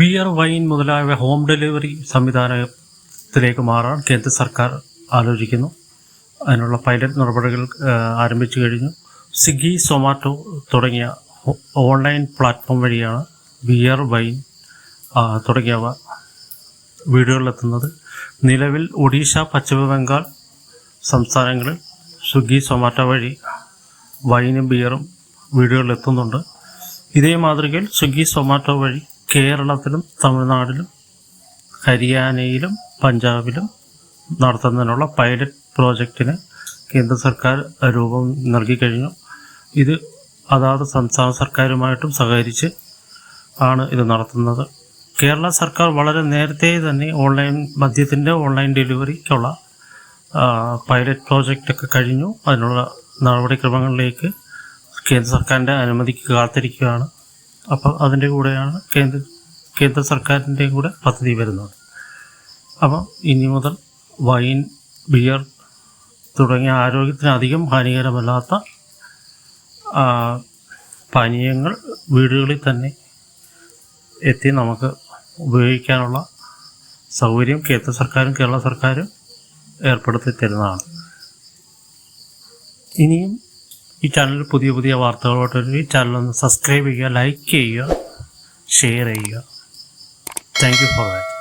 Beer wine മുതലായവ home delivery സംവിധാനത്തിലേക്ക് മാറാൻ കേന്ദ്ര സർക്കാർ ആലോചിക്കുന്നു. അതിനുള്ള പൈലറ്റ് നടപടികൾ ആരംഭിച്ചു കഴിഞ്ഞു. സ്വിഗ്ഗി സൊമാറ്റോ തുടങ്ങിയ ഓൺലൈൻ പ്ലാറ്റ്ഫോം വഴിയാണ് ബിയർ വൈൻ തുടങ്ങിയവ വീടുകളിലെത്തുന്നത്. നിലവിൽ ഒഡീഷ പശ്ചിമബംഗാൾ സംസ്ഥാനങ്ങളിൽ സ്വിഗ്ഗി സൊമാറ്റോ വഴി വൈനും ബിയറും വീടുകളിലെത്തുന്നുണ്ട്. ഇതേ മാതൃകയിൽ സ്വിഗ്ഗി സൊമാറ്റോ വഴി കേരളത്തിലും തമിഴ്നാട്ടിലും ഹരിയാനയിലും പഞ്ചാബിലും നടത്തുന്നതിനുള്ള പൈലറ്റ് പ്രോജക്റ്റിന് കേന്ദ്ര സർക്കാർ രൂപം നൽകിക്കഴിഞ്ഞു ഇത് അതാത് സംസ്ഥാന സർക്കാരുമായിട്ടും സഹകരിച്ച് ആണ് ഇത് നടത്തുന്നത്. കേരള സർക്കാർ വളരെ നേരത്തെ തന്നെ ഓൺലൈൻ മദ്യത്തിന്റെ ഓൺലൈൻ ഡെലിവറിക്കുള്ള പൈലറ്റ് പ്രോജക്റ്റൊക്കെ കഴിഞ്ഞു. അതിനുള്ള നടപടിക്രമങ്ങളിലേക്ക് കേന്ദ്ര സർക്കാരിന്റെ അനുമതിക്ക് കാത്തിരിക്കുകയാണ്. അപ്പോൾ അതിന്റെ കൂടെയാണ് കേന്ദ്ര കേന്ദ്ര സർക്കാരിന്റെയും കൂടെ പദ്ധതി വരുന്നത്. അപ്പോൾ ഇനി മുതൽ വൈൻ ബിയർ തുടങ്ങിയ ആരോഗ്യത്തിന് അധികം ഹാനികരമല്ലാത്ത പാനീയങ്ങൾ വീടുകളിൽ തന്നെ എത്തി നമുക്ക് ഉപയോഗിക്കാനുള്ള സൗകര്യം കേന്ദ്ര സർക്കാരും കേരള സർക്കാരും ഏർപ്പെടുത്തി തരുന്നതാണ്. ഇനിയും ഈ ചാനലിൽ പുതിയ പുതിയ വാർത്തകളോട്ട് ഈ ചാനൽ ഒന്ന് സബ്സ്ക്രൈബ് ചെയ്യുക ലൈക്ക് ചെയ്യുക ഷെയർ ചെയ്യുക. Thank you for watching